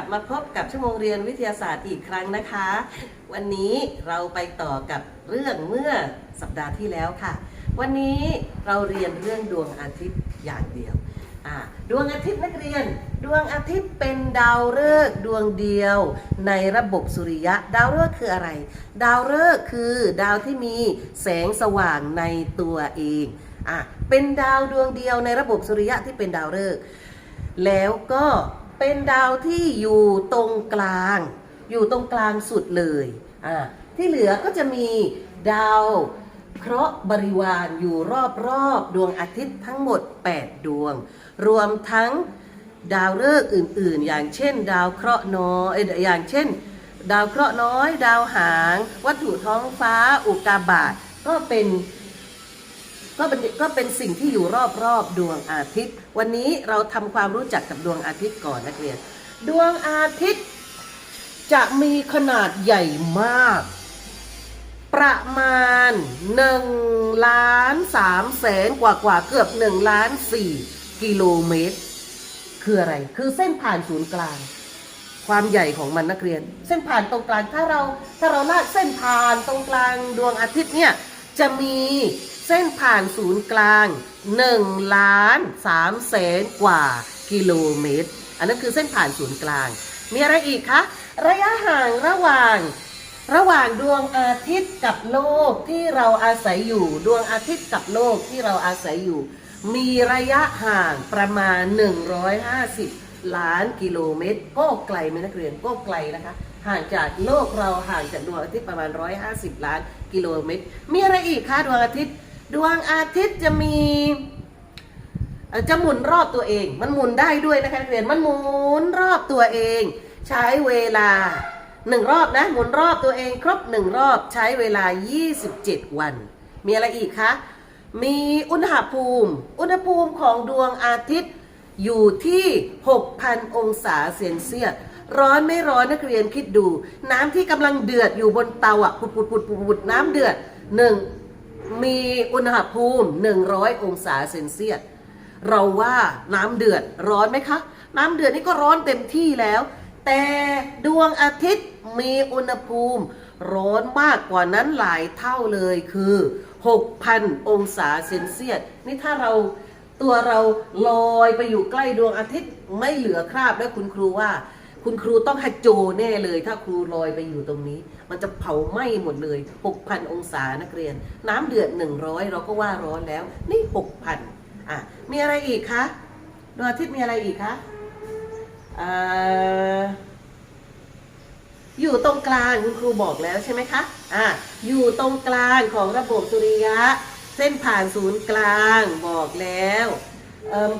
ลับมาพบกับชั่วโมงเรียนวิทยาศาสตร์อีกครั้งนะคะ วันนี้เราไปต่อกับเรื่องเมื่อสัปดาห์ที่แล้วค่ะ วันนี้เราเรียนเรื่องดวงอาทิตย์อย่างเดียวดวงอาทิตย์นักเรียน ดวงอาทิตย์เป็นดาวฤกษ์ดวงเดียว ในระบบสุริยะ ดาวฤกษ์คืออะไร ดาวฤกษ์คือดาวที่มีแสงสว่างในตัวเองอะเป็นดาวดวงเดียวในระบบสุริยะที่เป็นดาวฤกษ์แล้วก็ เป็นดาวที่อยู่ตรงกลาง อยู่ตรงกลางสุดเลยอ่าที่เหลือก็จะมีดาวเคราะห์บริวารอยู่รอบๆดวงอาทิตย์ทั้งหมด 8 ดวง รวมทั้งดาวฤกษ์อื่นๆ อย่างเช่น ดาวเคราะห์น้อยอยอย่างเช่น ดาวเคราะห์น้อย ดาวหาง วัตถุท้องฟ้า อุกกาบาตก็เป็น ก็เป็นก็เป็นสิ่งที่อยู่รอบๆดวงอาทิตย์ วันนี้เราทำความรู้จักกับดวงอาทิตย์ก่อนนักเรียน ดวงอาทิตย์จะมีขนาดใหญ่มาก ประมาณ1ล้าน3แสนกว่ากว่าเกือบ1ล้าน4กิโลเมตร คืออะไร คือเส้นผ่านศูนย์กลาง ความใหญ่ของมันนักเรียน เส้นผ่านตรงกลางถ้าเราถ้าเราลากเส้นผ่านตรงกลางดวงอาทิตย์เนี่ยจะมี เส้นผ่านศูนย์กลาง1ล้าน3แสนกว่ากิโลเมตร อันนั้นคือเส้นผ่านศูนย์กลาง มีอะไรอีกคะ ระยะห่างระหว่าง ระหว่างดวงอาทิตย์กับโลกที่เราอาศัยอยู่ ดวงอาทิตย์กับโลกที่เราอาศัยอยู่ มีระยะห่างประมาณ 150 ล้านกิโลเมตร ก็ไกลไหมนักเรียนก็ไกลนะคะห่างจากโลกเราห่างจากดวงอาทิตย์ประมาณ 150 ล้านกิโลเมตร มีอะไรอีกคะดวงอาทิตย์ ดวงอาทิตย์จะมีจะหมุนรอบตัวเอง มันหมุนได้ด้วยนะคะนักเรียน มันหมุนรอบตัวเอง ใช้เวลาหนึ่งรอบนะ หมุนรอบตัวเอง ครบหนึ่งรอบใช้เวลา 27 วัน มีอะไรอีกคะ มีอุณหภูมิ อุณหภูมิของดวงอาทิตย์อยู่ที่ 6,000 องศาเซนเซียส ร้อนไม่ร้อนนักเรียนคิดดู น้ำที่กำลังเดือดอยู่บนเตาอะปุดปุดปุดปุดปุดน้ำเดือดหนึ่ง มีอุณหภูมิ 100 องศาเซนเซียส เราว่าน้ำเดือดร้อนไหมคะ น้ำเดือดนี่ก็ร้อนเต็มที่แล้ว แต่ดวงอาทิตย์มีอุณหภูมิ ร้อนมากกว่านั้นหลายเท่าเลยคือ 6,000 องศาเซนเซียส นี่ถ้าเราตัวเราลอยไปอยู่ใกล้ดวงอาทิตย์ไม่เหลือคราบแล้วคุณครูว่า คุณครูต้องฮัจโจแน่เลย ถ้าครูลอยไปอยู่ตรงนี้ มันจะเผาไหม้หมดเลย 6,000 องศานักเรียน น้ำเดือด 100 เราก็ว่าร้อนแล้ว นี่ 6,000อะมีอะไรอีกคะดวงอาทิตย์มีอะไรอีกคะเอ่ออยู่ตรงกลางคุณครูบอกแล้วใช่ไหมคะอะอยู่ตรงกลางของระบบสุริยะ เส้นผ่านศูนย์กลางบอกแล้ว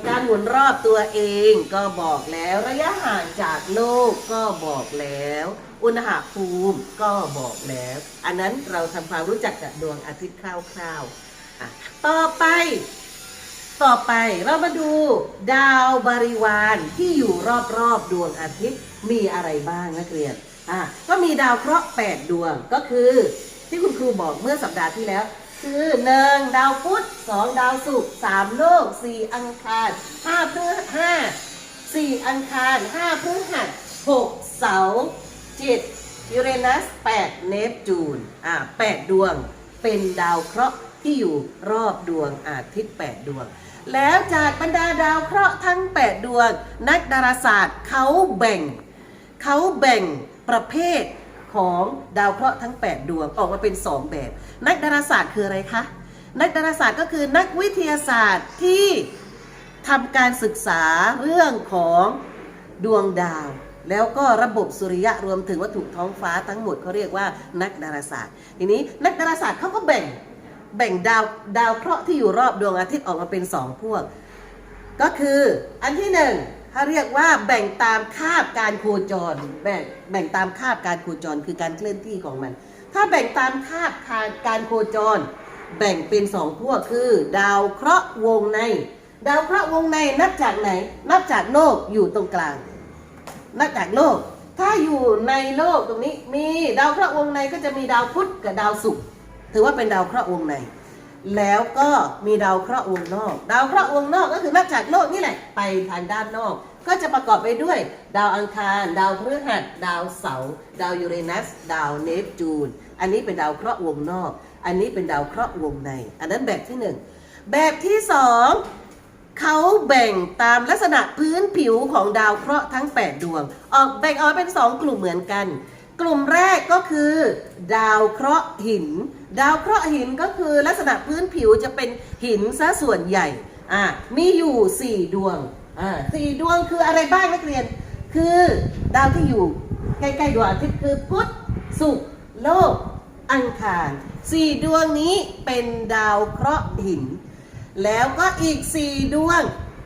การหมุนรอบตัวเองก็บอกแล้วระยะห่างจากโลกก็บอกแล้ว อุณหภูมิก็บอกแล้ว อันนั้นเราทำความรู้จักกับดวงอาทิตย์คร่าวๆต่อไป ต่อไปเรามาดูดาวบริวารที่อยู่รอบๆดวงอาทิตย์มีอะไรบ้างนักเรียนอะก็มีดาวเคราะห์8ดวงก็คือ ที่คุณครูบอกเมื่อสัปดาห์ที่แล้ว คือหนึ่งดาวพุธสองดาวศุกร์สามโลกสี่อังคารห้าพฤห้าสี่อังคารห้าพฤหัสหกเสาร์เจ็ดยูเรนัสแปดเนปจูนอะแปดดวงเป็นดาวเคราะห์ที่อยู่รอบดวงอาทิตย์8ดวง แล้วจากบรรดาดาวเคราะห์ทั้ง8ดวง นักดาราศาสตร์เขาแบ่ง เขาแบ่งประเภท ของดาวเคราะห์ทั้ง 8 ดวงออกมาเป็น 2 แบบ นักดาราศาสตร์คืออะไรคะ นักดาราศาสตร์ก็คือนักวิทยาศาสตร์ที่ทำการศึกษาเรื่องของดวงดาว แล้วก็ระบบสุริยะรวมถึงวัตถุท้องฟ้าทั้งหมดเขาเรียกว่านักดาราศาสตร์ ทีนี้นักดาราศาสตร์เขาก็แบ่งแบ่งดาวดาวเคราะห์ที่อยู่รอบดวงอาทิตย์ออกมาเป็นสองพวก ก็คืออันที่หนึ่ง เขาเรียกว่าแบ่งตามคาบการโคจร แบ่งแบ่งตามคาบการโคจรคือการเคลื่อนที่ของมัน ถ้าแบ่งตามคาบการโคจร แบ่งเป็นสองพวกคือ ดาวเคราะห์วงใน ดาวเคราะห์วงในนับจากไหน นับจากโลกอยู่ตรงกลาง นับจากโลก ถ้าอยู่ในโลกตรงนี้มีดาวเคราะห์วงในก็จะมีดาวพุธกับดาวศุกร์ถือว่าเป็นดาวเคราะห์วงใน แล้วก็มีดาวเคราะห์วงนอก ดาวเคราะห์วงนอกก็คือนับจากโลกนี่แหละไปทางด้านนอก ก็จะประกอบไปด้วย ดาวอังคาร ดาวพฤหัส ดาวเสาร์ดาวยูเรนัส ดาวเนปจูน อันนี้เป็นดาวเคราะห์วงนอก อันนี้เป็นดาวเคราะห์วงใน อันนั้นแบบที่หนึ่งแบบที่สองเขาแบ่งตามลักษณะพื้นผิวของดาวเคราะห์ทั้ง 8 ดวง ออกแบ่งออกเป็น 2 กลุ่มเหมือนกัน กลุ่มแรกก็คือ ดาวเคราะห์หิน ดาวเคราะห์หินก็คือลักษณะพื้นผิวจะเป็นหินซะส่วนใหญ่อ่ามีอยู่ 4 ดวงอ่าสี่ดวงคืออะไรบ้างนักเรียน คือดาวที่อยู่ใกล้ๆดวงอาทิตย์คือพุธศุกร์โลกอังคารสี่ดวงนี้เป็นดาวเคราะห์หิน แล้วก็อีก4ดวง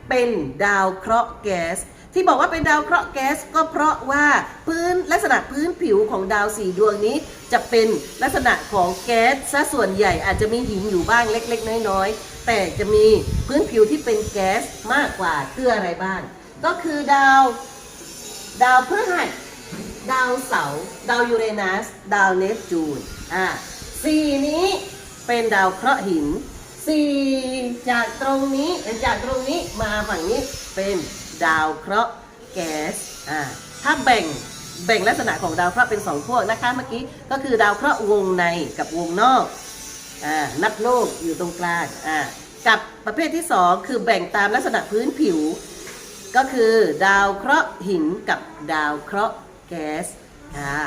เป็นดาวเคราะห์แก๊ส ที่บอกว่าเป็นดาวเคราะห์แก๊สก็เพราะว่าพื้นลักษณะพื้นผิวของดาว4ดวงนี้ จะเป็นลักษณะของแก๊สซะส่วนใหญ่อาจจะมีหินอยู่บ้างเล็ก ๆ น้อยๆแต่จะมีพื้นผิวที่เป็นแก๊สมากกว่าคืออะไรบ้าง ก็คือดาว ดาวพฤหัสดาวเสาร์ดาวยูเรนัส ดาวเนปจูนอ่าสี่นี้เป็นดาวเคราะห์หินสี่จากตรงนี้จากตรงนี้มาฝั่งนี้เป็น ดาวเคราะห์แก๊สอ่าถ้าแบ่งแบ่งลักษณะของดาวเคราะห์เป็นสองพวกนะคะเมื่อกี้ก็คือดาวเคราะห์วงในกับวงนอกอ่านับโลกอยู่ตรงกลางอ่ากับประเภทที่สองคือแบ่งตามลักษณะพื้นผิว ก็คือดาวเคราะห์หินกับดาวเคราะห์แก๊สค่ะ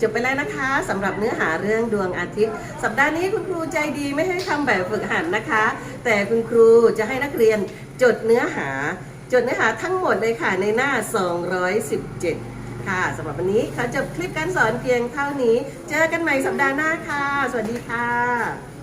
จบไปแล้วนะคะสำหรับเนื้อหาเรื่องดวงอาทิตย์ สัปดาห์นี้คุณครูใจดีไม่ให้ทำแบบฝึกหัดนะคะ แต่คุณครูจะให้นักเรียนจดเนื้อหา จดเนื้อหาทั้งหมดเลยค่ะในหน้า 217 ค่ะสำหรับวันนี้ขอจบคลิปการสอนเพียงเท่านี้ เจอกันใหม่สัปดาห์หน้าค่ะ สวัสดีค่ะ